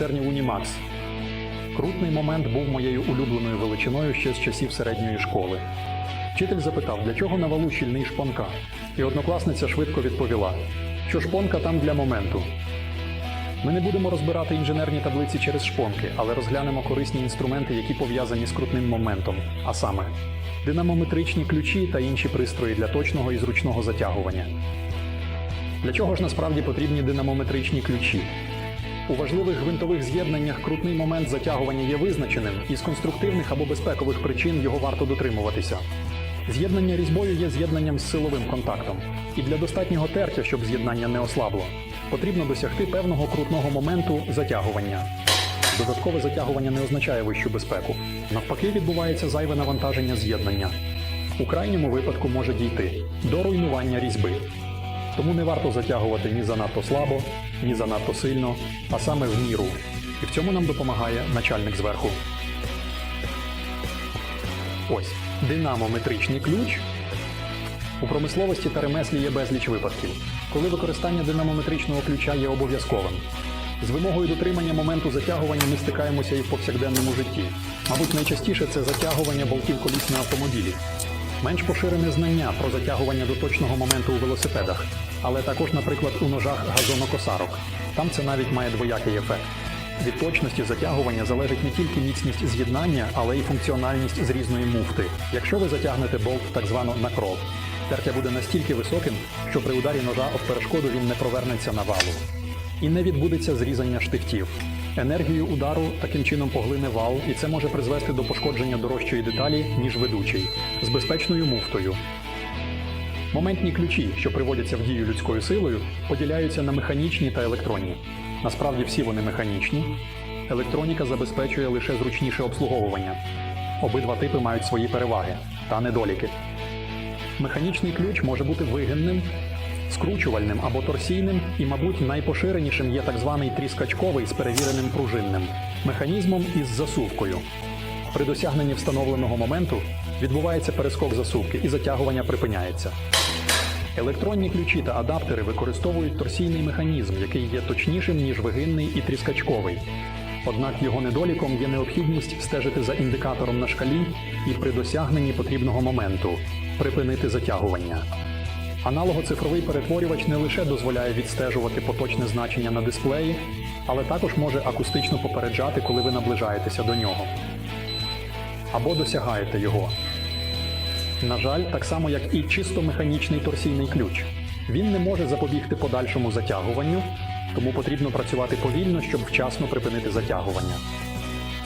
майстерні Unimax. Крутний момент був моєю улюбленою величиною ще з часів середньої школи. Вчитель запитав, для чого на валу щільний шпонка, і однокласниця швидко відповіла, що шпонка там для моменту. Ми не будемо розбирати інженерні таблиці через шпонки, але розглянемо корисні інструменти, які пов'язані з крутним моментом, а саме динамометричні ключі та інші пристрої для точного і зручного затягування. Для чого ж насправді потрібні динамометричні ключі? У важливих гвинтових з'єднаннях крутний момент затягування є визначеним, і з конструктивних або безпекових причин його варто дотримуватися. З'єднання різьбою є з'єднанням з силовим контактом, і для достатнього тертя, щоб з'єднання не ослабло, потрібно досягти певного крутного моменту затягування. Додаткове затягування не означає вищу безпеку. Навпаки, відбувається зайве навантаження з'єднання. У крайньому випадку може дійти до руйнування різьби. Тому не варто затягувати ні занадто слабо, ні занадто сильно, а саме в міру. І в цьому нам допомагає начальник зверху. Ось динамометричний ключ. У промисловості та ремеслі є безліч випадків, коли використання динамометричного ключа є обов'язковим. З вимогою дотримання моменту затягування ми стикаємося і в повсякденному житті. Мабуть, найчастіше це затягування болтів коліс на автомобілі. Менш поширене знання про затягування до точного моменту у велосипедах, але також, наприклад, у ножах газонокосарок. Там це навіть має двоякий ефект. Від точності затягування залежить не тільки міцність з'єднання, але й функціональність зрізної муфти. Якщо ви затягнете болт так звано на кров, тертя буде настільки високим, що при ударі ножа об перешкоду він не провернеться на валу. І не відбудеться зрізання штифтів. Енергію удару таким чином поглине вал, і це може призвести до пошкодження дорожчої деталі, ніж ведучий, з безпечною муфтою. Моментні ключі, що приводяться в дію людською силою, поділяються на механічні та електронні. Насправді всі вони механічні. Електроніка забезпечує лише зручніше обслуговування. Обидва типи мають свої переваги та недоліки. Механічний ключ може бути вигинним, скручувальним або торсійним, і, мабуть, найпоширенішим є так званий тріскачковий з перевіреним пружинним механізмом із засувкою. При досягненні встановленого моменту відбувається перескок засувки і затягування припиняється. Електронні ключі та адаптери використовують торсійний механізм, який є точнішим, ніж вигинний і тріскачковий. Однак його недоліком є необхідність стежити за індикатором на шкалі і при досягненні потрібного моменту припинити затягування. Аналогоцифровий перетворювач не лише дозволяє відстежувати поточне значення на дисплеї, але також може акустично попереджати, коли ви наближаєтеся до нього або досягаєте його. На жаль, так само як і чисто механічний торсійний ключ. Він не може запобігти подальшому затягуванню, тому потрібно працювати повільно, щоб вчасно припинити затягування.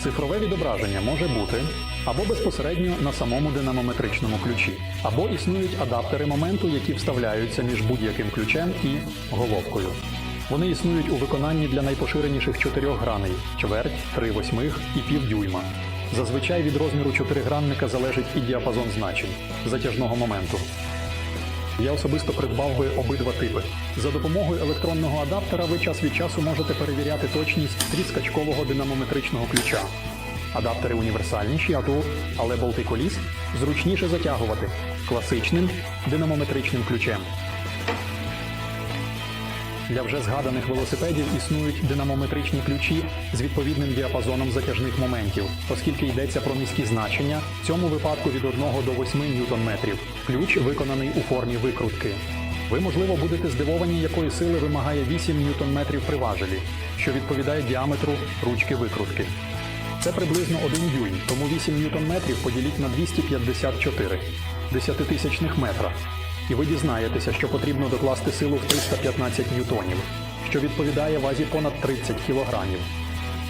Цифрове відображення може бути або безпосередньо на самому динамометричному ключі, або існують адаптери моменту, які вставляються між будь-яким ключем і головкою. Вони існують у виконанні для найпоширеніших чотирьох граней чверть, три восьмих і півдюйма. Зазвичай від розміру чотиригранника залежить і діапазон значень затяжного моменту. Я особисто придбав би обидва типи. За допомогою електронного адаптера ви час від часу можете перевіряти точність тріскачкового динамометричного ключа. Адаптери універсальніші, а то, але болти коліс зручніше затягувати класичним динамометричним ключем. Для вже згаданих велосипедів існують динамометричні ключі з відповідним діапазоном затяжних моментів, оскільки йдеться про низькі значення, в цьому випадку від 1 до 8 ньютон-метрів. Ключ виконаний у формі викрутки. Ви, можливо, будете здивовані, якої сили вимагає 8 ньютон-метрів при важелі, що відповідає діаметру ручки викрутки. Це приблизно 1 дюйм, тому 8 ньютон-метрів поділіть на 254 десятитисячних метра. І ви дізнаєтеся, що потрібно докласти силу в 315 ньютонів, що відповідає вазі понад 30 кілограмів.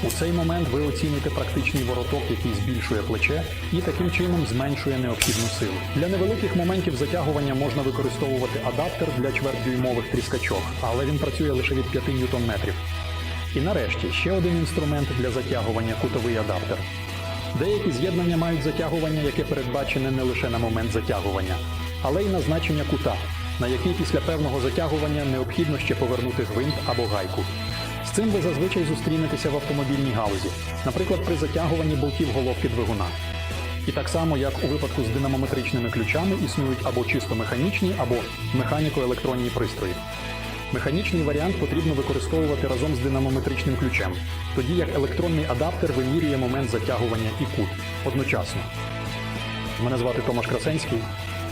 У цей момент ви оціните практичний вороток, який збільшує плече і таким чином зменшує необхідну силу. Для невеликих моментів затягування можна використовувати адаптер для чвертьдюймових тріскачок, але він працює лише від 5 ньютон-метрів. І нарешті ще один інструмент для затягування кутовий адаптер. Деякі з'єднання мають затягування, яке передбачене не лише на момент затягування, але й на значення кута, на який після певного затягування необхідно ще повернути гвинт або гайку. З цим ви зазвичай зустрінетеся в автомобільній галузі, наприклад, при затягуванні болтів головки двигуна. І так само, як у випадку з динамометричними ключами, існують або чисто механічні, або механіко-електронні пристрої. Механічний варіант потрібно використовувати разом з динамометричним ключем, тоді як електронний адаптер вимірює момент затягування і кут одночасно. Мене звати Томаш Красенський.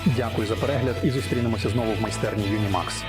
Дякую за перегляд і зустрінемося знову в майстерні Unimax.